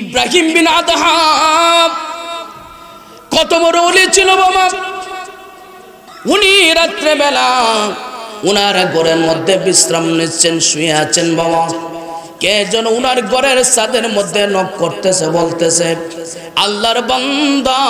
ইব্রাহিম বিন Adham কত বড় ওলি ছিল বাবা। উনি রাত্রেবেলা উনার ঘরের মধ্যে বিশ্রাম নিচ্ছেন, শুয়ে আছেন বাবা। কে যেন উনার ঘরের সাদের মধ্যে নক করতেছে, বলতেছে, আল্লাহর বান্দা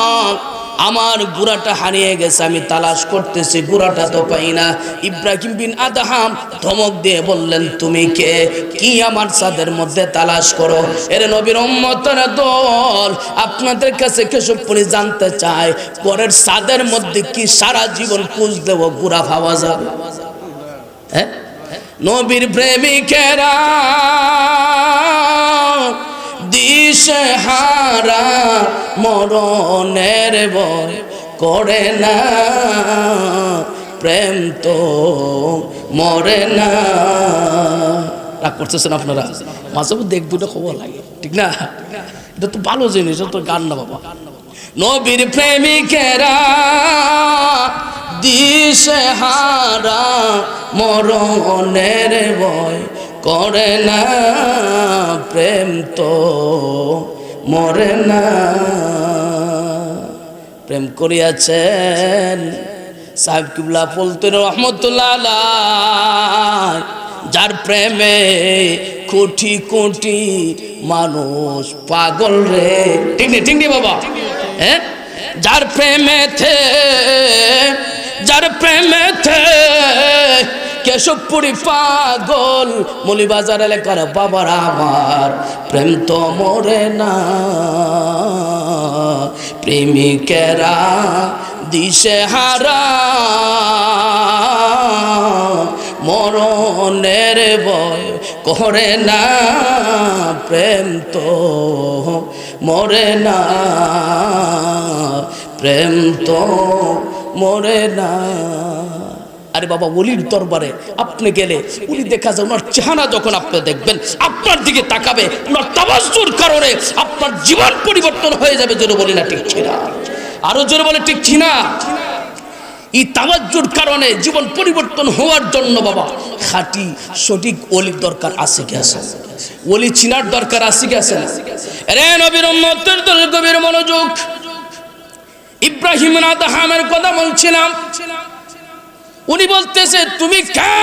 আমার গুড়াটা হারিয়ে গেছে, আমি তালাশ করতেছি, গুড়াটা তো পাই না। ইব্রাহিম বিন আদাহাম ধমক দিয়ে বললেন, তুমি কে? কি আমার ছাদের মধ্যে তালাশ করো? এর নবীর উম্মতের দল আপনাদের কাছে কেশবপুরি জানতে চায়, পরের ছাদের মধ্যে কি সারা জীবন খুঁজ দেব, গুড়া পাওয়া যাবে? হ্যাঁ? নবীর প্রেমিকেরা দিশে হারা মরণের বয় করে না। প্রেম তো মরে না। রাগ করতেছেন আপনারা? মাঝে মধ্যে এক দুটো খবর লাগে, ঠিক না? এটা তো ভালো জিনিস তো গান না বাবা। নবীর প্রেমিকেরা দিশে হারা মরণের বয় করে না প্রেম তো, মরে না। প্রেম করিয়াছেন সাহেব কিবলা বলতেন রহমতুল্লাহ যার প্রেমে কোটি কোটি মানুষ পাগল রে। ঠিক নেই বাবা। হ্যাঁ যার প্রেমে থে যার প্রেমেতে কেশবপুরি পাগল, মলিবাজার এলাকার বাবার আমার। প্রেম তো মরে না, প্রেমিকেরা দিশে হারা। মরণের বয় করে না, প্রেম তো মরে না, প্রেম তো মরে না। আরে বাবা, ওলির দরবারে আপনি গেলে উনি দেখা যায় ওনার চেহারা যখন আপনি দেখবেন, আপনার দিকে তাকাবে, ওনার তাবাজ্জুর কারণে আপনার জীবন পরিবর্তন হয়ে যাবে, জোরে বলি না, ঠিক ছিনা আরও জোরে বলে, ঠিক ছিনা এই তাওয়াজ্জুর কারণে জীবন পরিবর্তন হওয়ার জন্য বাবা, খাঁটি, সঠিক ওলির দরকার আছে কি আছে? ওলি চিনার দরকার আছে কি আছে না? রে নবীর দল গভীর মনোযোগ। ইব্রাহিম আদহামের কথা বলছিলাম। উনি বলতেছে, তুমি কে?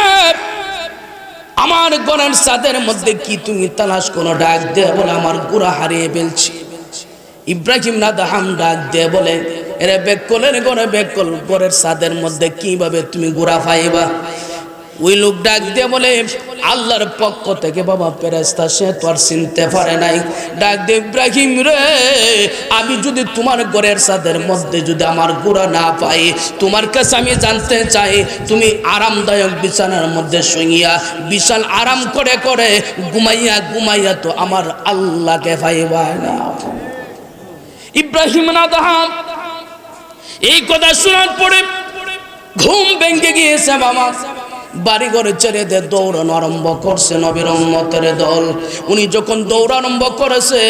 আমার গণের সাদের মধ্যে কি তুমি তালাশ কোনো ডাক দে বলে, আমার গুড়া হারিয়ে ফেলছি। ইব্রাহিম না দাহাম ডাক দে বলে, এরে বেকলের গড়ে বেকল, গড়ের সাদের মধ্যে কীভাবে তুমি গুড়া পাইবা? ওই লোক ডাক দিয়ে বলে, আল্লাহর পক্ষ থেকে বাবা পেরেস্তা সে তো আর চিনতে পারে নাই। ডাক দিয়ে, ইব্রাহিম রে, আমি যদি তোমার ঘরের সাদের মধ্যে যদি আমার গোড়া না পাই, তোমার কাছে আমি জানতে চাই, তুমি আরামদায়ক বিছানার মধ্যে শুইয়া বিশাল আরাম করে করে ঘুমাইয়া ঘুমাইয়া তো আমার আল্লাহকে ভাই পাইবা না। ইব্রাহিম নাদাহাম এই কথা শোনার পরে ঘুম ভেঙে গিয়েছে বাবা। বাড়ি ঘরে ছেড়ে দিয়ে দৌড়ানো আরম্ভ করছে নবীর উম্মতের দল। উনি যখন দৌড় আরম্ভ করেছে,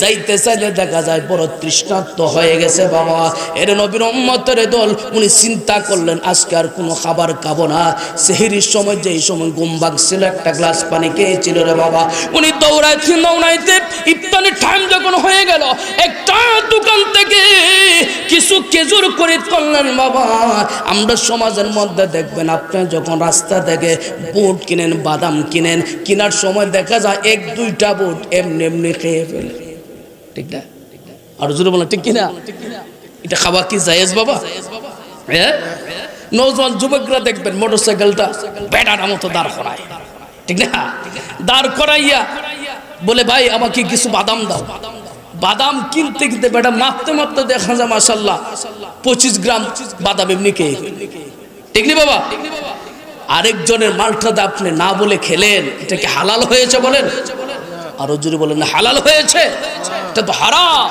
যাইতে চাইলে দেখা যায় বড় তৃষ্ণার্ত হয়ে গেছে বাবা। এর নবীর উম্মতের দল, উনি চিন্তা করলেন, আজকে আর কোনো খাবার খাব না। সেহেরির সময় যেই সময় ঘুম ভাগছিল একটা গ্লাস পানি খেয়েছিল রে বাবা। উনি দৌড়াইতে দৌড়াইতে ইফতারের টাইম যখন হয়ে গেল, একটা দোকান থেকে কিছু খেজুর করে করলেন বাবা। আমরা সমাজের মধ্যে দেখবেন, আপনি যখন রাস্তা থেকে বুট কিনেন, বাদাম কিনেন। কেনার সময় দেখা যায় এক, দুইটা বুট এমনি এমনি খেয়ে ফেলে। ঠিক না? আর জোরে বলেন, ঠিক কিনা? এটা খাওয়া কি জায়েজ বাবা? হ্যাঁ? যুবকরা দেখবেন মোটর সাইকেলটা বেটার মতো দাঁড় করায়। ঠিক না? দাঁড় করাইয়া বলে, ভাই, আমাকে কিছু বাদাম দাও। বাদাম কিনতে কিনতে বেটা মাপতে মাপতে দেখা যায় মাসাল্লাহ পঁচিশ গ্রাম বাদাম এমনি খেয়ে। ঠিক নি বাবা? আরেকজনের মালটাতে আপনি না বলে খেলেন, এটা কি হালাল হয়েছে বলেন? আরও জোরে বলেন হালাল হয়েছে। এটা তো হারাম।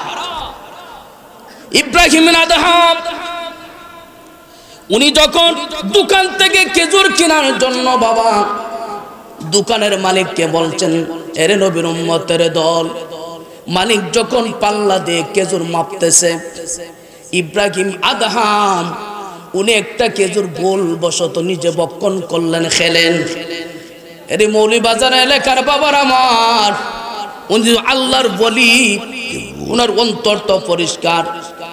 ইব্রাহিম আদহাম, উনি যখন দোকান থেকে খেজুর কেনার জন্য, বাবা, দোকানের মালিককে বলছেন, এরে নবীর উম্মতের দল, মালিক যখন পাল্লা দিয়ে খেজুর মাপতেছে, ইব্রাহিম আদহাম উনি একটা কেজুর ভুল বশত নিজে বক্ষণ করলেন, খেলেন। এরে মৌলিবাজার এলাকার বাবার আমার। উনি আল্লাহর বলি, উনার অন্তর তো পরিষ্কার।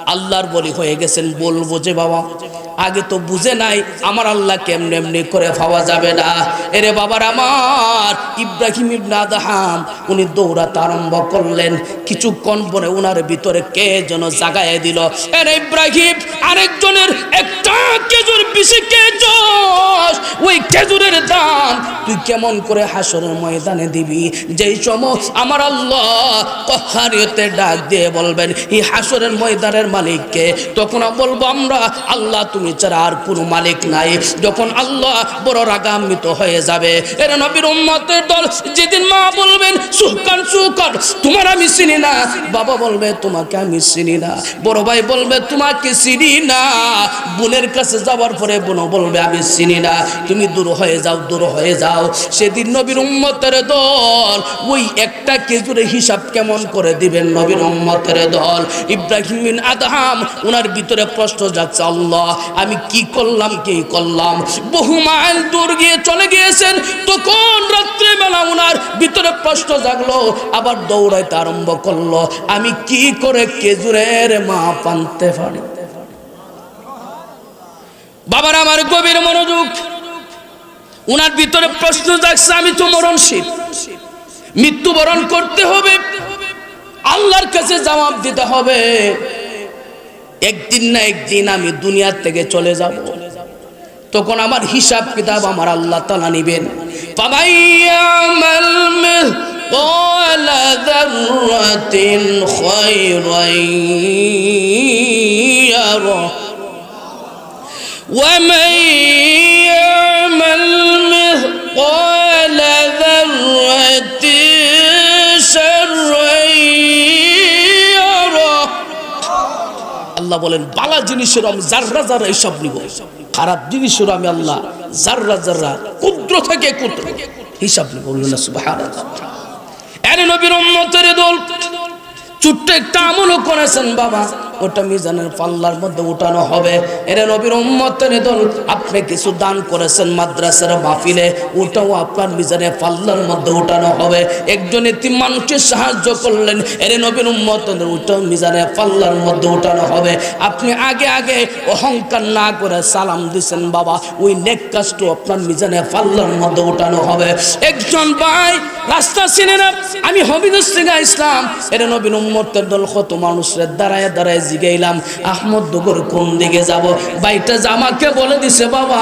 আল্লাহর বলি হয়ে গেছেন বলব যে বাবা আগে তো বুঝে নাই, আমার আল্লাহ কেমনে এমনি করে পাওয়া যাবে না। এরে বাবার আমার, ইব্রাহিম ইবনা আদহাম, উনি দৌড়াতে আরম্ভ করলেন। কিছুক্ষণ পরে উনার ভিতরে কে যেন জাগায় দিল। এরে ইব্রাহিম, আরেকজনের একটা খেজুর বেশি খেজুর ওই খেজুরের দাম তুই কেমন করে হাসরের ময়দানে দিবি? যেই সময় আমার আল্লাহ কহারিয়তে ডাক দিয়ে বলবেন এই হাসরের ময়দানের মালিককে, তখন বলব আমরা, আল্লাহ তুমি ছাড়া আর কোনো মালিক নাই। যখন আল্লাহ বড় রাগান্বিত হয়ে যাবে, এর নবীর উম্মতের দল যেদিন মা বলবেন, সুকান সুকান, তোমার আমি চিনি না। বাবা বলবে, তোমাকে আমি চিনি না। বড় ভাই বলবে, তোমাকে চিনি না। বোনের কাছে যাওয়ার পরে বোন বলবে, আমি চিনি না। তুমি দূর হয়ে যাও, দূর হয়ে যাও। সেদিন নবীর উম্মতের দল ওই একটা কেজুরের হিসাব কেমন করে দিবেন নবীর উম্মতের দল? ইব্রাহিম বিন আদহাম ওনার ভিতরে প্রশ্ন যাচ্ছে আল্লাহ আমি কি করলাম কি করলাম? বহু মাইল দূর গিয়ে চলে গিয়েছেন। তখন রাত্রে বেলা ওনার ভিতরে প্রশ্ন জাগলো, আবার দৌড়াইতে আরম্ভ করল। আমি কি করে কেজুরের মা পানতে পারি? বাবার আমার গভীর মনোযোগ। উনার ভিতরে প্রশ্ন জাগছে, আমি তো মরণশীল। মৃত্যুবরণ করতে হবে। আল্লাহর কাছে জবাব দিতে হবে। একদিন না একদিন আমি দুনিয়ার থেকে চলে যাব তখন আমার হিসাব কিতাব আমার আল্লাহ তালা নিবেন পাবাইয়ামাল مثقال ذرة خيرا يره ومن আল্লাহ বলেন, বালা জিনিসের আমি জাররা জাররা এইসব নিব। খারাপ জিনিসের আমি আল্লাহ জাররা জাররা ক্ষুদ্র থেকে ক্ষুদ্র হিসাব নিব। বললেন সুবহানাল্লাহ। এর নবীর উম্মতের দল ছোট্ট একটা আমলও করেছেন বাবা। ওটা মিজানের পাল্লার মধ্যে উঠানো হবে। এর নবীর উম্মতের দল আপনি কিছু দান করেছেন মাদ্রাসার মাহফিলে। ওটাও আপনার মিজানের পাল্লার মধ্যে উঠানো হবে। একজন এতিম মানুষের সাহায্য করলেন। এর নবীর উম্মতের ওটাও মিজানের পাল্লার মধ্যে উঠানো হবে। আপনি আগে আগে অহংকার না করে সালাম দিছেন বাবা। ওই নেক কাজটা আপনার মিজানের পাল্লার মধ্যে উঠানো হবে। একজন ভাই, রাস্তা চিনে না। আমি হবিদুর সিংহা ইসলাম এর নবীন উম্মতের দল কত মানুষের দাঁড়ায় দাঁড়ায় জিগাইলাম, আহমদ দুগর কোন দিকে যাব? বাইটা জামাকে বলে দিছে, বাবা,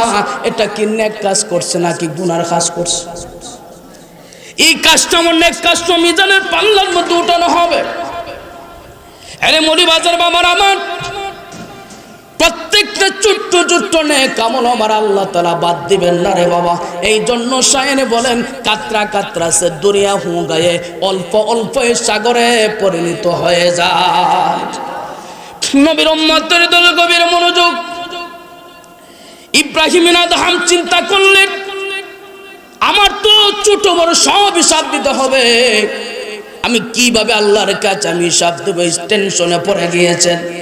এটা কি নেক কাজ করছে নাকি গুনার কাজ করছে? এই কাজটা আমার নেক কাজটা মিজানের পাল্লার মধ্যে উঠানো হবে। আরে মরি বাজার বাবার আমার প্রত্যেকটা ছোট্ট ছোট্ট নে কামল আমার আল্লাহ তালা বাদ দিবেন না রে বাবা। এই জন্য সায়নে বলেন, কাতরা কাতরা সে দরিয়া হু গায়ে অল্প অল্প সাগরে পরিণত হয়ে যায়। নবীর দল গভীর মনোযোগ। ইব্রাহিম আদহাম চিন্তা করলেন, আমার তো ছোট বড় সব হিসাব দিতে হবে। আমি কীভাবে আল্লাহর কাছে আমি হিসাব দেবো? টেনশনে পড়ে গিয়েছেন।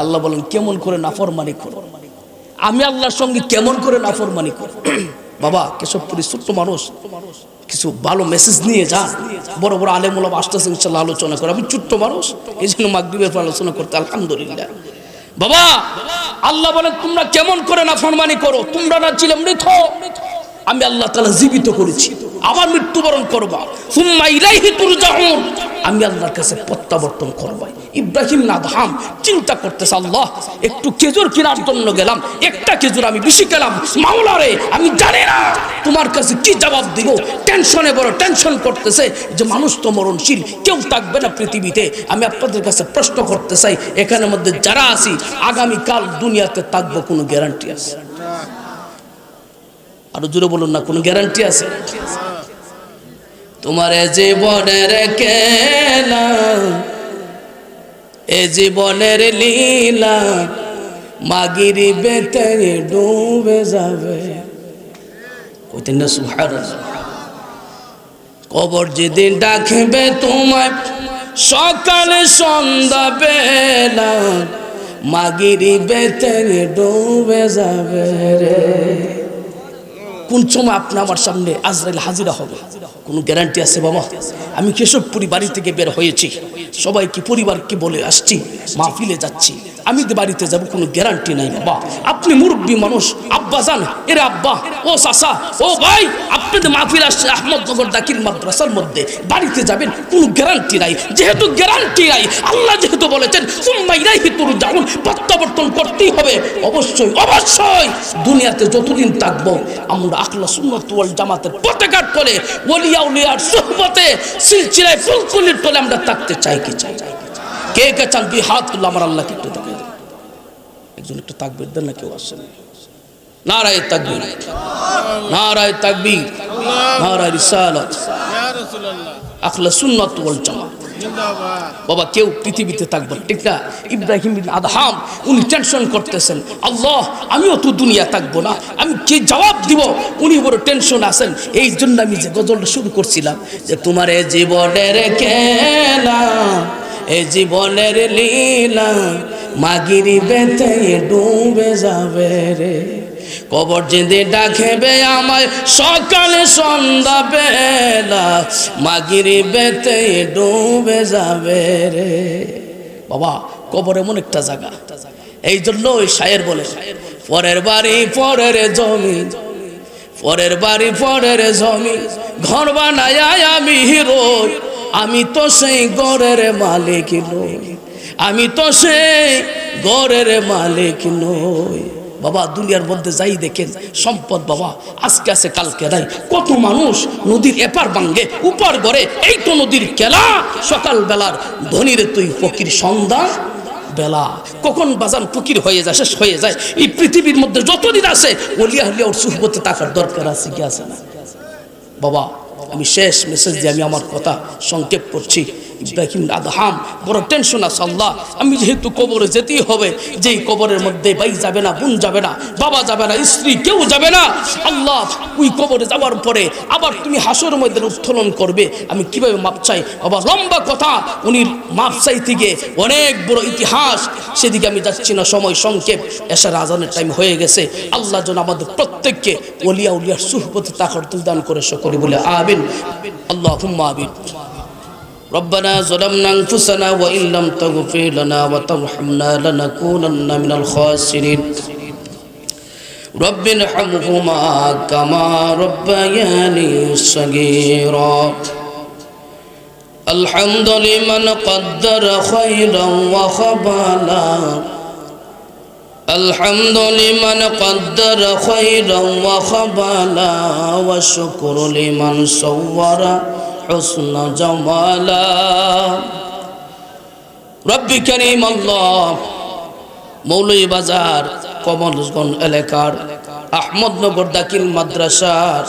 আল্লাহ বলেন, কেমন করে নাফরমানি করো? আমি আল্লাহর সঙ্গে কেমন করে নাফরমানি করো? বাবা কেশবপুরি ছোট্ট মানুষ, কিছু ভালো মেসেজ নিয়ে যান। বড় বড় আলেমুলাম আসতেছে, ইনশাল্লাহ আলোচনা করে। আমি ছোট্ট মানুষ এই জন্য মাগরীবের আলোচনা করতে, আলহামদুলিল্লাহ। বাবা, আল্লাহ বলেন, তোমরা কেমন করে নাফরমানি করো? তোমরা না ছিলে মৃত। আমি আল্লাহ তালা জীবিত করেছি। আবার মৃত্যুবরণ করবা। আমি আল্লাহর কাছে প্রত্যাবর্তন করব ইব্রাহিম নাদহাম চিন্তা করতেছে, আল্লাহ, একটু খেজুর কেনার জন্য গেলাম। একটা খেজুর আমি বেশি গেলাম মাওলারে, আমি জানি না। তোমার কাছে কি জবাব দিব? টেনশনে বড় টেনশন করতেছে যে মানুষ তো মরণশীল, কেউ থাকবে না পৃথিবীতে। আমি আপনাদের কাছে প্রশ্ন করতে চাই, এখানের মধ্যে যারা আছি, আগামীকাল দুনিয়াতে থাকব কোনো গ্যারান্টি আছে? আরও জোরে বলুন না, কোনো গ্যারান্টি আছে? তোমার জীবনের এ জীবনের লীলা মাগিরি বেতে ডুবে যাবে। কইতেন না, সুবহানাল্লাহ। কবর যেদিন ডাকবে তোমায়, সকালে সন্ধ্যা বেলা মাগিরি বেতে ডুবে যাবে রে। কোন সময় আপনি আমার সামনে আজরাইল হাজিরা হবে? কোনো গ্যারান্টি আছে বাবা? আমি কেশবপুরি বাড়ি থেকে বের হয়েছি। সবাইকে, পরিবারকে বলে আসছি, মাহফিলে যাচ্ছি। আমি তো বাড়িতে যাব, কোনো গ্যারান্টি নাই বাবা। আপনি মুরব্বী মানুষ, আব্বা যান এরে আব্বা, ও চাচা, ও ভাই, আপনি তো মাহফিল আসছে আহমদনগর দাকির মাদ্রাসার মধ্যে, বাড়িতে যাবেন, কোনো গ্যারান্টি নাই। যেহেতু গ্যারান্টি নাই, আল্লাহ যেহেতু বলেছেন সুম্মাইরাই হিতুর যাউন প্রত্যাবর্তন করতেই হবে। অবশ্যই অবশ্যই, দুনিয়াতে যতদিন থাকব, আমরা আখলা সুন্নত ওয়াল জামাতের পতাকার তলে ওলিয়া উলিয়ার সোহবতে সিলসিলায় ফুলকুলির তলে আমরা থাকতে চাই কি চাই? কে কে চান? দুই হাত তুললে আমার আল্লাহকে একটু দেখে একজন একটু তাকবির দেন না কেউ আসেন। নারায় তাকবির। নারায় তাকবির। নারায় রিসালাত। রাসূলুল্লাহ। আখলা জামাত। বাবা, কেউ পৃথিবীতে থাকবে, ঠিক না? ইব্রাহিম আদহাম, উনি টেনশন করতেছেন। আল্লাহ, আমিও তো দুনিয়া থাকব না। আমি কি জবাব দিব? উনি বড় টেনশন আছেন। এই জন্য আমি যে গজলটা শুরু করছিলাম, যে তোমার জীবনের কেনা এ জীবনের লীলা, মাগিরি বেতে ডুবে যাবে রে। কবর যেদিন ডাকেবে আমায়, সকালে সন্ধ্যা বেলা মাগিরি বেতে ডুবে যাবে রে। বাবা, কবর এমন একটা জায়গা। এই জন্য ওই শায়ের বলে, পরের বাড়ি, পরের জমি, পরের বাড়ি, পরের জমি, ঘর বানায় আমি হিরো আমি তো সেই গড়ের মালিক নই, আমি তো সেই গড়ের মালিক নই। বাবা, দুনিয়ার মধ্যে যাই দেখেন, সম্পদ বাবা, আজকে আছে, কালকে নাই। কত মানুষ নদীর এপার বাঙ্গে, উপার গড়ে এই তো নদীর কেলা সকাল বেলার ধনীরে তুই ফকির সন্ধ্যা, বেলা। কখন বাজান ফকির হয়ে যায়, শেষ হয়ে যায়। এই পৃথিবীর মধ্যে যতদিন আছে অলিয়া হলিয়া ওর সুহবতে থাকার দরকার আছে কি আছে না? বাবা, আমি শেষ মেসেজ দিয়ে আমি আমার কথা সংক্ষেপ করছি। ইব্রাহিম আদহাম, বড় টেনশন আছে আল্লাহ। আমি যেহেতু কবরে যেতেই হবে, যেই কবরের মধ্যে ভাই যাবে না, বোন যাবে না, বাবা যাবে না, স্ত্রী কেউ যাবে না, আল্লাহ, ওই কবরে যাওয়ার পরে আবার তুমি হাসর মধ্যে উত্তোলন করবে। আমি কীভাবে মাপ চাই? বাবা, লম্বা কথা। উনি মাপ চাই থেকে অনেক বড় ইতিহাস। সেদিকে আমি যাচ্ছি না, সময় সংক্ষেপ। এসার আজানের টাইম হয়ে গেছে। আল্লাহ যেন আমাদের প্রত্যেককে ওলিয়া উলিয়ার সুহপতি তাকর দান করে সকলে বলে আবিন আল্লাহ আবিন ربنا ظلمنا أنفسنا وإن لم تغفر لنا وترحمنا لنكونن من الخاسرين. رب ارحمهما كما ربياني صغيرا. الحمد لمن قدر خيرا وخبالا الحمد لمن قدر خيرا وخبالا والشكر لمن صور حسن جمالا রব্বি করিম আল্লাহ মৌলই বাজার কমলগঞ্জ এলাকার আহমদনগর দাকিল মাদ্রাসার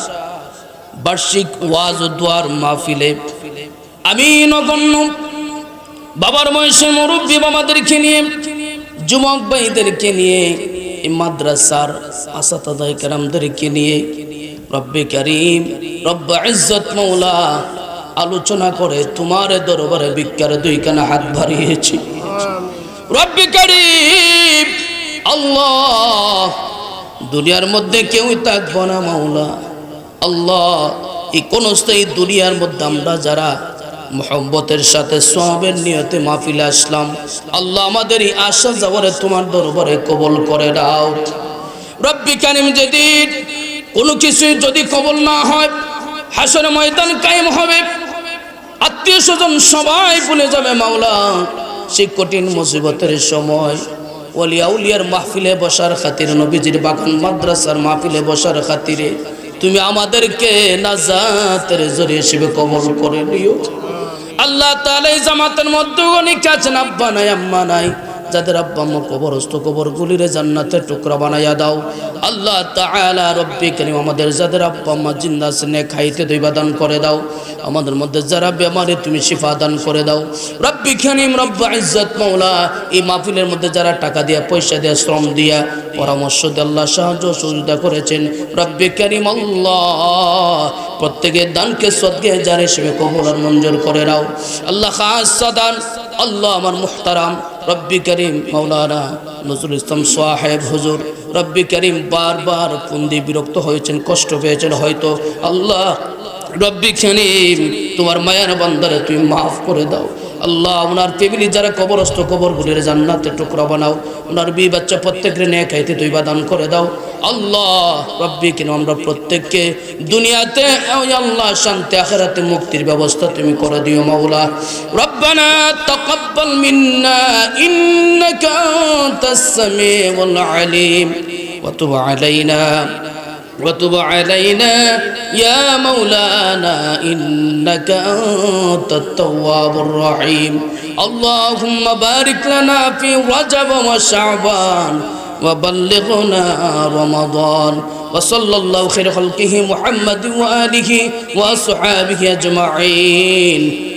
বার্ষিক ওয়াজ ও দোয়ার মাহফিলে আমি নগণ্য বাবার বয়সে মুরব্বী বাবাদেরকে নিয়ে যুবক ভাইদেরকে নিয়ে এই মাদ্রাসার আসাতাদাই কারামদেরকে নিয়ে রব্বে করিম রব্ব ইজ্জত মৌলা আলোচনা করে তোমার দরবারে বিজ্ঞারে দুইখানা হাত বাড়িয়েছি। রব্বে আল্লাহ, দুনিয়ার মধ্যে কেউই থাকব না মাওলা। আল্লাহ, এই কোন স্থায়ী দুনিয়ার মধ্যে আমরা যারা মোহব্বতের সাথে সবের নিয়তে মাহফিলে আসলাম, আল্লাহ আমাদের এই আশা যাওয়ারে তোমার দরবারে কবল করে দাও রব্বি কানিম যেদিন কোনো কিছুই যদি কবল না হয়, হাসর ময়দান কায়েম হবে। আত্মীয় স্বজন সবাই ভুলে যাবে মাওলা। সেই কঠিন মুসিবতের সময় ওলিয়া উলিয়ার মাহফিলে বসার খাতিরে, নবীজির বাগান মাদ্রাসার মাহফিলে বসার খাতিরে তুমি আমাদেরকে নাজাতের জোরে হিসেবে কবর করে নিও। আল্লাহ তাআলা এই জামাতের মধ্যে অনেক আছেন আব্বা নাই, আম্মা নাই। যাদের আব্বা আম্মা কবরস্থ কবর গুলিরে জান্নাতের টুকরা বানাইয়া দাও। আল্লাহ তাআলা রব্বি করিম আমাদের যাদের আব্বা আম্মা জিন্দা আছেন খাইতে দইবা দান করে দাও। আমাদের মধ্যে যারা বেমারে তুমি শিফা দান করে দাও। রব্বি করিম, রব্বা ইজ্জত মাওলা, এই মাহফিলের মধ্যে যারা টাকা দিয়া, পয়সা দিয়া, শ্রম দিয়া পরামর্শ দিয়ে আল্লাহ সাহায্য সহযোগিতা করেছেন, রব্বি করিম আল্লাহ, প্রত্যেকের দানকে সদ্গে যার হিসেবে কবুল আর মঞ্জুর করে নাও। আল্লাহ খাস আল্লাহ আমার মুহতারাম। রব্বি করিম মৌলানা নজরুল ইসলাম সাহেব হুজুর, রব্বি করিম বারবার ফোন দিয়ে বিরক্ত হয়েছেন, কষ্ট পেয়েছেন হয়তো। আল্লাহ, রব্বি করিম, তোমার মায়ার বান্দারে তুমি মাফ করে দাও। আল্লাহ, ওনার ফ্যামিলি যারা কবরস্থ কবরগুলির জান্নাতে টুকরা বানাও, ওনার বি বাচ্চা প্রত্যেকের নিয়ে খাইতে তুই দান করে দাও। আল্লাহ, রব্বি কেন আমরা প্রত্যেককে দুনিয়াতে আল্লাহ শান্তি, আখেরাতে মুক্তির ব্যবস্থা তুমি করে দিও মাওলা। ربنا تقبل منا إنك أنت السميع العليم وتب علينا وتب علينا يا مولانا إنك أنت التواب الرحيم اللهم بارك لنا في رجب وشعبان وبلغنا رمضان وصلى الله خير خلقه محمد وآله وأصحابه أجمعين